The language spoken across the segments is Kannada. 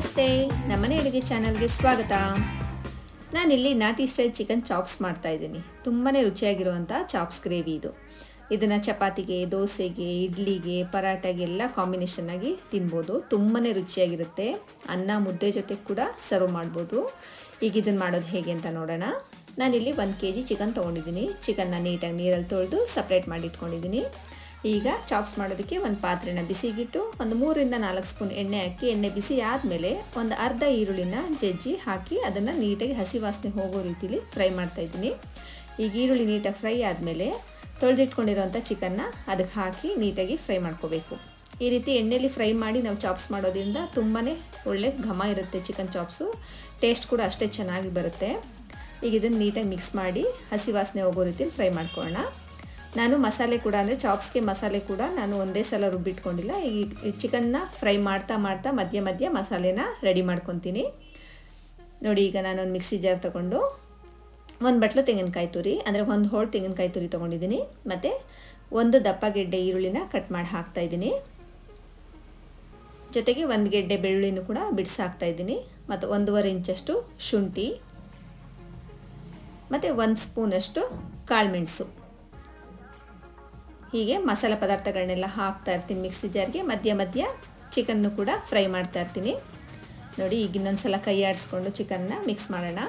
ಅಡುಗೆ ಚಾನಲ್ಗೆ ಸ್ವಾಗತ. ನಾನಿಲ್ಲಿ ನಾಟಿ ಸ್ಟೈಲ್ ಚಿಕನ್ ಚಾಪ್ಸ್ ಮಾಡ್ತಾ ಇದ್ದೀನಿ. ತುಂಬಾ ರುಚಿಯಾಗಿರುವಂಥ ಚಾಪ್ಸ್ ಗ್ರೇವಿ ಇದು. ಇದನ್ನು ಚಪಾತಿಗೆ, ದೋಸೆಗೆ, ಇಡ್ಲಿಗೆ ಪರಾಟಗೆಲ್ಲ ಕಾಂಬಿನೇಷನ್ ಆಗಿ ತಿನ್ಬೋದು. ತುಂಬಾ ರುಚಿಯಾಗಿರುತ್ತೆ. ಅನ್ನ, ಮುದ್ದೆ ಜೊತೆ ಕೂಡ ಸರ್ವ್ ಮಾಡ್ಬೋದು. ಈಗ ಇದನ್ನು ಮಾಡೋದು ಹೇಗೆ ಅಂತ ನೋಡೋಣ. ನಾನಿಲ್ಲಿ ಒಂದು ಕೆ ಜಿ ಚಿಕನ್ ತೊಗೊಂಡಿದ್ದೀನಿ. ಚಿಕನ್ನ ನೀಟಾಗಿ ನೀರಲ್ಲಿ ತೊಳೆದು ಸಪ್ರೇಟ್ ಮಾಡಿ ಇಟ್ಕೊಂಡಿದ್ದೀನಿ. ಈಗ ಚಾಪ್ಸ್ ಮಾಡೋದಕ್ಕೆ ಒಂದು ಪಾತ್ರೆನ ಬಿಸಿಗಿಟ್ಟು ಒಂದು ಮೂರಿಂದ ನಾಲ್ಕು ಸ್ಪೂನ್ ಎಣ್ಣೆ ಹಾಕಿ, ಎಣ್ಣೆ ಬಿಸಿ ಆದಮೇಲೆ ಒಂದು ಅರ್ಧ ಈರುಳ್ಳಿನ ಜಜ್ಜಿ ಹಾಕಿ ಅದನ್ನು ನೀಟಾಗಿ ಹಸಿ ವಾಸನೆ ಹೋಗೋ ರೀತಿಲಿ ಫ್ರೈ ಮಾಡ್ತಾಯಿದ್ದೀನಿ ಈಗ ಈರುಳ್ಳಿ ನೀಟಾಗಿ ಫ್ರೈ ಆದಮೇಲೆ ತೊಳೆದಿಟ್ಕೊಂಡಿರೋಂಥ ಚಿಕನ್ನ ಅದಕ್ಕೆ ಹಾಕಿ ನೀಟಾಗಿ ಫ್ರೈ ಮಾಡ್ಕೋಬೇಕು. ಈ ರೀತಿ ಎಣ್ಣೆಯಲ್ಲಿ ಫ್ರೈ ಮಾಡಿ ನಾವು ಚಾಪ್ಸ್ ಮಾಡೋದ್ರಿಂದ ತುಂಬಾ ಒಳ್ಳೆ ಘಮ ಇರುತ್ತೆ ಚಿಕನ್ ಚಾಪ್ಸು, ಟೇಸ್ಟ್ ಕೂಡ ಅಷ್ಟೇ ಚೆನ್ನಾಗಿ ಬರುತ್ತೆ. ಈಗ ಇದನ್ನು ನೀಟಾಗಿ ಮಿಕ್ಸ್ ಮಾಡಿ ಹಸಿ ವಾಸನೆ ಹೋಗೋ ರೀತಿಯಲ್ಲಿ ಫ್ರೈ ಮಾಡ್ಕೊಳ್ಳೋಣ. ನಾನು ಮಸಾಲೆ ಕೂಡ, ಅಂದರೆ ಚಾಪ್ಸ್ಗೆ ಮಸಾಲೆ ಕೂಡ ನಾನು ಒಂದೇ ಸಲ ರುಬ್ಬಿಟ್ಕೊಂಡಿಲ್ಲ. ಈ ಚಿಕನ್ನ ಫ್ರೈ ಮಾಡ್ತಾ ಮಾಡ್ತಾ ಮಧ್ಯ ಮಧ್ಯ ಮಸಾಲೆನ ರೆಡಿ ಮಾಡ್ಕೊತೀನಿ. ನೋಡಿ, ಈಗ ನಾನೊಂದು ಮಿಕ್ಸಿ ಜಾರ್ ತಗೊಂಡು ಒಂದು ಬಟ್ಲು ತೆಂಗಿನಕಾಯಿ ತುರಿ, ಅಂದರೆ ಒಂದು ಹೋಳು ತೆಂಗಿನಕಾಯಿ ತುರಿ ತೊಗೊಂಡಿದ್ದೀನಿ. ಮತ್ತು ಒಂದು ದಪ್ಪ ಗೆಡ್ಡೆ ಈರುಳ್ಳಿನ ಕಟ್ ಮಾಡಿ ಹಾಕ್ತಾಯಿದ್ದೀನಿ ಜೊತೆಗೆ ಒಂದು ಗೆಡ್ಡೆ ಬೆಳ್ಳುಳ್ಳಿನೂ ಕೂಡ ಬಿಡಿಸಾಕ್ತಾ ಇದ್ದೀನಿ. ಮತ್ತು ಒಂದೂವರೆ ಇಂಚಷ್ಟು ಶುಂಠಿ. ಮತ್ತು ಒಂದು ಸ್ಪೂನಷ್ಟು ಕಾಳುಮೆಣಸು. ಹೀಗೆ ಮಸಾಲೆ ಪದಾರ್ಥಗಳನ್ನೆಲ್ಲ ಹಾಕ್ತಾ ಇರ್ತೀನಿ ಮಿಕ್ಸಿ ಜಾರ್ಗೆ. ಮಧ್ಯ ಮಧ್ಯ ಚಿಕನ್ನು ಕೂಡ ಫ್ರೈ ಮಾಡ್ತಾ ಇರ್ತೀನಿ. ನೋಡಿ, ಈಗ ಇನ್ನೊಂದು ಸಲ ಕೈ ಆಡಿಸ್ಕೊಂಡು ಚಿಕನ್ನ ಮಿಕ್ಸ್ ಮಾಡೋಣ.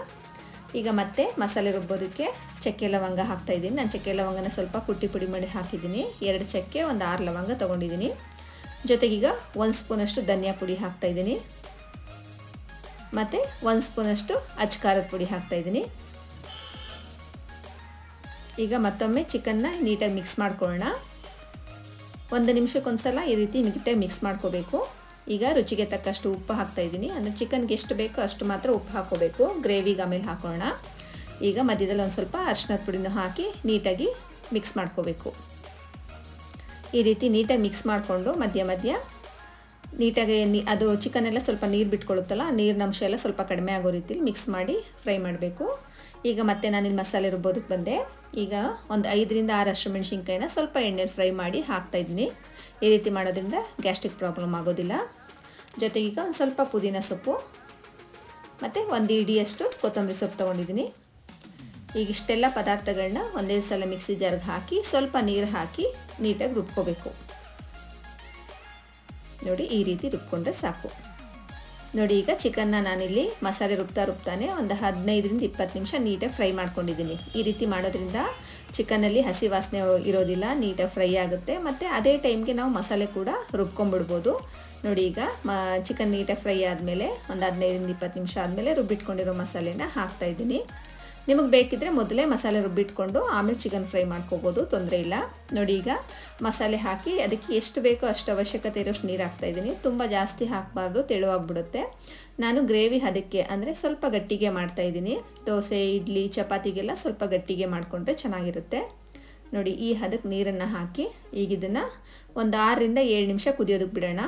ಈಗ ಮತ್ತೆ ಮಸಾಲೆ ರುಬ್ಬೋದಕ್ಕೆ ಚಕ್ಕೆ ಲವಂಗ ಹಾಕ್ತಾಯಿದ್ದೀನಿ ನಾನು ಚಕ್ಕೆ ಲವಂಗನ ಸ್ವಲ್ಪ ಕುಟ್ಟಿ ಪುಡಿ ಮಾಡಿ ಹಾಕಿದ್ದೀನಿ. ಎರಡು ಚಕ್ಕೆ, ಒಂದು ಆರು ಲವಂಗ ತೊಗೊಂಡಿದ್ದೀನಿ. ಜೊತೆಗೀಗ ಒಂದು ಸ್ಪೂನಷ್ಟು ಧನಿಯಾ ಪುಡಿ ಹಾಕ್ತಾಯಿದ್ದೀನಿ ಮತ್ತು ಒಂದು ಸ್ಪೂನಷ್ಟು ಅಚ್ಕಾರದ ಪುಡಿ ಹಾಕ್ತಾಯಿದ್ದೀನಿ ಈಗ ಮತ್ತೊಮ್ಮೆ ಚಿಕನ್ನ ನೀಟಾಗಿ ಮಿಕ್ಸ್ ಮಾಡ್ಕೊಳ್ಳೋಣ. ಒಂದು ನಿಮಿಷಕ್ಕೊಂದ್ಸಲ ಈ ರೀತಿ ನೀಟಾಗಿ ಮಿಕ್ಸ್ ಮಾಡ್ಕೋಬೇಕು. ಈಗ ರುಚಿಗೆ ತಕ್ಕಷ್ಟು ಉಪ್ಪು ಹಾಕ್ತಾ ಇದ್ದೀನಿ. ಅಂದರೆ ಚಿಕನ್ಗೆ ಎಷ್ಟು ಬೇಕೋ ಅಷ್ಟು ಮಾತ್ರ ಉಪ್ಪು ಹಾಕೋಬೇಕು ಗ್ರೇವಿಗೆ ಆಮೇಲೆ ಹಾಕೋಣ ಈಗ ಮಧ್ಯದಲ್ಲಿ ಒಂದು ಸ್ವಲ್ಪ ಅರ್ಶಿನದ ಪುಡಿನ ಹಾಕಿ ನೀಟಾಗಿ ಮಿಕ್ಸ್ ಮಾಡ್ಕೋಬೇಕು. ಈ ರೀತಿ ನೀಟಾಗಿ ಮಿಕ್ಸ್ ಮಾಡಿಕೊಂಡು ಮಧ್ಯ ಮಧ್ಯ ನೀಟಾಗಿ ನೀ, ಅದು ಚಿಕನೆಲ್ಲ ಸ್ವಲ್ಪ ನೀರು ಬಿಟ್ಕೊಳ್ಳುತ್ತಲ್ಲ ನೀರಿನ ಅಂಶ ಎಲ್ಲ ಸ್ವಲ್ಪ ಕಡಿಮೆ ಆಗೋ ರೀತಿಲಿ ಮಿಕ್ಸ್ ಮಾಡಿ ಫ್ರೈ ಮಾಡಬೇಕು. ಈಗ ಮತ್ತೆ ನಾನಿಲ್ಲಿ ಮಸಾಲೆ ರುಬ್ಬೋದಕ್ಕೆ ಬಂದೆ. ಈಗ ಒಂದು ಐದರಿಂದ ಆರು ಹಸಿರು ಮೆಣಸಿನ್ಕಾಯಿನ ಸ್ವಲ್ಪ ಎಣ್ಣೆಲಿ ಫ್ರೈ ಮಾಡಿ ಹಾಕ್ತಾಯಿದ್ದೀನಿ ಈ ರೀತಿ ಮಾಡೋದ್ರಿಂದ ಗ್ಯಾಸ್ಟ್ರಿಕ್ ಪ್ರಾಬ್ಲಮ್ ಆಗೋದಿಲ್ಲ. ಜೊತೆಗೆ ಈಗ ಒಂದು ಸ್ವಲ್ಪ ಪುದೀನ ಸೊಪ್ಪು, ಮತ್ತು ಒಂದು ಇಡಿಯಷ್ಟು ಕೊತ್ತಂಬರಿ ಸೊಪ್ಪು ತೊಗೊಂಡಿದ್ದೀನಿ. ಈಗ ಇಷ್ಟೆಲ್ಲ ಪದಾರ್ಥಗಳನ್ನ ಒಂದೇ ಸಲ ಮಿಕ್ಸಿ ಜಾರ್ಗೆ ಹಾಕಿ ಸ್ವಲ್ಪ ನೀರು ಹಾಕಿ ನೀಟಾಗಿ ರುಬ್ಕೋಬೇಕು. ನೋಡಿ ಈ ರೀತಿ ರುಬ್ಕೊಂಡ್ರೆ ಸಾಕು. ನೋಡಿ, ಈಗ ಚಿಕನ್ನ ನಾನಿಲ್ಲಿ ಮಸಾಲೆ ರುಬ್ತಾ ರುಬ್ತಾನೆ ಒಂದು ಹದಿನೈದರಿಂದ ಇಪ್ಪತ್ತು ನಿಮಿಷ ನೀಟಾಗಿ ಫ್ರೈ ಮಾಡ್ಕೊಂಡಿದ್ದೀನಿ. ಈ ರೀತಿ ಮಾಡೋದ್ರಿಂದ ಚಿಕನಲ್ಲಿ ಹಸಿ ವಾಸನೆ ಇರೋದಿಲ್ಲ, ನೀಟಾಗಿ ಫ್ರೈ ಆಗುತ್ತೆ. ಮತ್ತು ಅದೇ ಟೈಮ್ಗೆ ನಾವು ಮಸಾಲೆ ಕೂಡ ರುಬ್ಕೊಂಡ್ಬಿಡ್ಬೋದು. ನೋಡಿ, ಈಗ ಮ ಚಿಕನ್ ನೀಟಾಗಿ ಫ್ರೈ ಆದಮೇಲೆ ಒಂದು ಹದಿನೈದರಿಂದ ಇಪ್ಪತ್ತು ನಿಮಿಷ ಆದಮೇಲೆ ರುಬ್ಬಿಟ್ಕೊಂಡಿರೋ ಮಸಾಲೆನ ಹಾಕ್ತಾಯಿದ್ದೀನಿ ನಿಮಗೆ ಬೇಕಿದ್ದರೆ ಮೊದಲೇ ಮಸಾಲೆ ರುಬ್ಬಿಟ್ಕೊಂಡು ಆಮೇಲೆ ಚಿಕನ್ ಫ್ರೈ ಮಾಡ್ಕೋಬೋದು, ತೊಂದರೆ ಇಲ್ಲ. ನೋಡಿ ಈಗ ಮಸಾಲೆ ಹಾಕಿ ಅದಕ್ಕೆ ಎಷ್ಟು ಬೇಕೋ ಅಷ್ಟು ಅವಶ್ಯಕತೆ ಇರೋಷ್ಟು ನೀರು ಹಾಕ್ತಾಯಿದ್ದೀನಿ ತುಂಬ ಜಾಸ್ತಿ ಹಾಕಬಾರ್ದು, ತೆಳುವಾಗ್ಬಿಡುತ್ತೆ. ನಾನು ಗ್ರೇವಿ ಅದಕ್ಕೆ ಅಂದರೆ ಸ್ವಲ್ಪ ಗಟ್ಟಿಗೆ ಮಾಡ್ತಾಯಿದ್ದೀನಿ ದೋಸೆ, ಇಡ್ಲಿ, ಚಪಾತಿಗೆಲ್ಲ ಸ್ವಲ್ಪ ಗಟ್ಟಿಗೆ ಮಾಡಿಕೊಂಡ್ರೆ ಚೆನ್ನಾಗಿರುತ್ತೆ. ನೋಡಿ ಈ ಹದಕ್ಕೆ ನೀರನ್ನು ಹಾಕಿ ಈಗ ಇದನ್ನು ಒಂದು ಆರರಿಂದ ಏಳು ನಿಮಿಷ ಕುದಿಯೋದಕ್ಕೆ ಬಿಡೋಣ.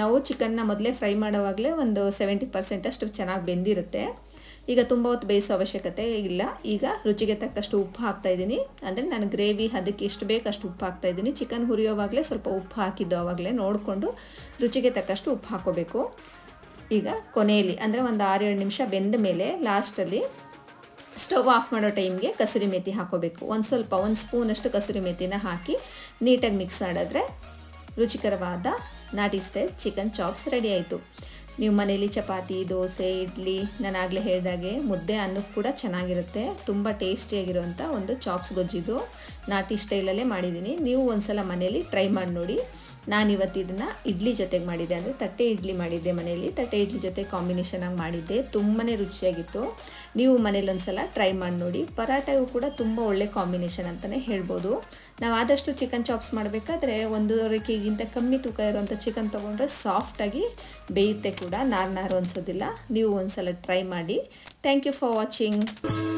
ನಾವು ಚಿಕನ್ನ ಮೊದಲೇ ಫ್ರೈ ಮಾಡೋವಾಗಲೇ ಒಂದು ಸೆವೆಂಟಿ ಪರ್ಸೆಂಟ್ ಅಷ್ಟು ಚೆನ್ನಾಗಿ ಬೆಂದಿರುತ್ತೆ. ಈಗ ತುಂಬ ಹೊತ್ತು ಬೇಯಿಸೋ ಅವಶ್ಯಕತೆ ಇಲ್ಲ. ಈಗ ರುಚಿಗೆ ತಕ್ಕಷ್ಟು ಉಪ್ಪು ಹಾಕ್ತಾಯಿದ್ದೀನಿ ಅಂದರೆ ನಾನು ಗ್ರೇವಿ ಅದಕ್ಕೆ ಎಷ್ಟು ಬೇಕು ಅಷ್ಟು ಉಪ್ಪು ಹಾಕ್ತಾಯಿದ್ದೀನಿ ಚಿಕನ್ ಹುರಿಯೋವಾಗಲೇ ಸ್ವಲ್ಪ ಉಪ್ಪು ಹಾಕಿದ್ದು ಆವಾಗಲೇ ನೋಡಿಕೊಂಡು ರುಚಿಗೆ ತಕ್ಕಷ್ಟು ಉಪ್ಪು ಹಾಕೋಬೇಕು ಈಗ ಕೊನೆಯಲ್ಲಿ, ಅಂದರೆ ಒಂದು ಆರೇಳು ನಿಮಿಷ ಬೆಂದ ಮೇಲೆ ಲಾಸ್ಟಲ್ಲಿ ಸ್ಟವ್ ಆಫ್ ಮಾಡೋ ಟೈಮ್ಗೆ ಕಸೂರಿ ಮೇಥಿ ಹಾಕೋಬೇಕು ಒಂದು ಸ್ವಲ್ಪ, ಒಂದು ಸ್ಪೂನಷ್ಟು ಕಸೂರಿ ಮೇಥಿನ ಹಾಕಿ ನೀಟಾಗಿ ಮಿಕ್ಸ್ ಮಾಡಿದ್ರೆ ರುಚಿಕರವಾದ ನಾಟಿ ಸ್ಟೈಲ್ ಚಿಕನ್ ಚಾಪ್ಸ್ ರೆಡಿ ಆಯಿತು. ನೀವು ಮನೇಲಿ ಚಪಾತಿ, ದೋಸೆ, ಇಡ್ಲಿ ನಾನು ಆಗಲೇ ಹೇಳಿದಾಗೆ ಮುದ್ದೆ ಅನ್ನಕ್ಕೆ ಕೂಡ ಚೆನ್ನಾಗಿರುತ್ತೆ. ತುಂಬ ಟೇಸ್ಟಿಯಾಗಿರುವಂಥ ಒಂದು ಚಾಪ್ಸ್ ಗೊಜ್ಜಿದು. ನಾಟಿ ಸ್ಟೈಲಲ್ಲೇ ಮಾಡಿದ್ದೀನಿ. ನೀವು ಒಂದು ಸಲ ಮನೇಲಿ ಟ್ರೈ ಮಾಡಿ ನೋಡಿ. ನಾನು ಇವತ್ತು ಇದನ್ನು ಇಡ್ಲಿ ಜೊತೆಗೆ ಮಾಡಿದ್ದೆ. ಅಂದರೆ ತಟ್ಟೆ ಇಡ್ಲಿ ಮಾಡಿದ್ದೆ ಮನೆಯಲ್ಲಿ. ತಟ್ಟೆ ಇಡ್ಲಿ ಜೊತೆ ಕಾಂಬಿನೇಷನಾಗಿ ಮಾಡಿದ್ದೆ. ತುಂಬಾ ರುಚಿಯಾಗಿತ್ತು. ನೀವು ಮನೇಲಿ ಒಂದು ಸಲ ಟ್ರೈ ಮಾಡಿ ನೋಡಿ. ಪರಾಟೆಗೂ ಕೂಡ ತುಂಬ ಒಳ್ಳೆ ಕಾಂಬಿನೇಷನ್ ಅಂತಲೇ ಹೇಳ್ಬೋದು. ನಾವು ಆದಷ್ಟು ಚಿಕನ್ ಚಾಪ್ಸ್ ಮಾಡಬೇಕಾದ್ರೆ ಒಂದೂವರೆ ಕೆ ಕಮ್ಮಿ ತೂಕ ಇರುವಂಥ ಚಿಕನ್ ತೊಗೊಂಡ್ರೆ ಸಾಫ್ಟಾಗಿ ಬೇಯುತ್ತೆ ಕೂಡ. ನಾರು ನಾರು ಅನಿಸೋದಿಲ್ಲ. ನೀವು ಒಂದು ಸಲ ಟ್ರೈ ಮಾಡಿ. Thank you for watching